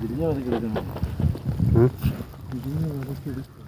밀려서 그러잖아. 응? 밀려서 그러잖아.